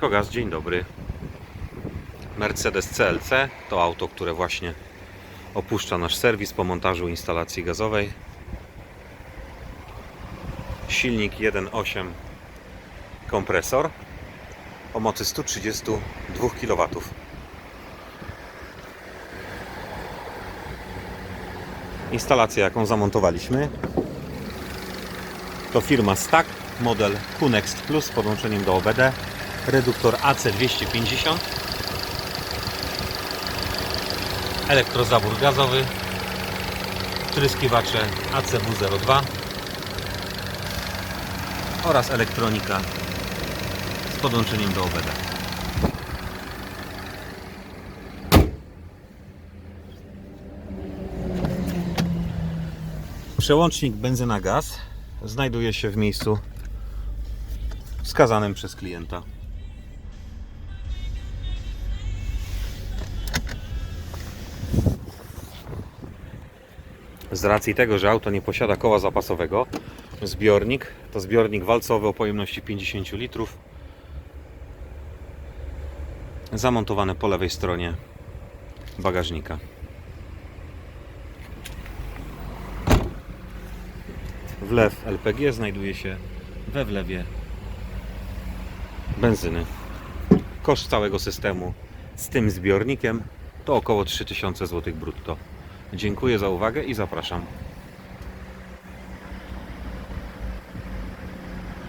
Energogaz, dzień dobry. Mercedes CLC to auto, które właśnie opuszcza nasz serwis po montażu instalacji gazowej. Silnik 1.8 kompresor o mocy 132 kW. Instalacja, jaką zamontowaliśmy, to firma Stack, model Kunext Plus z podłączeniem do OBD, reduktor AC250, elektrozabór gazowy, tryskiwacze ACW02 oraz elektronika z podłączeniem do OBD. Przełącznik benzyna-gaz znajduje się w miejscu wskazanym przez klienta. Z racji tego, że auto nie posiada koła zapasowego, zbiornik to zbiornik walcowy o pojemności 50 litrów, zamontowane po lewej stronie bagażnika. Wlew LPG znajduje się we wlewie benzyny. Koszt całego systemu z tym zbiornikiem to około 3000 zł brutto. Dziękuję za uwagę i zapraszam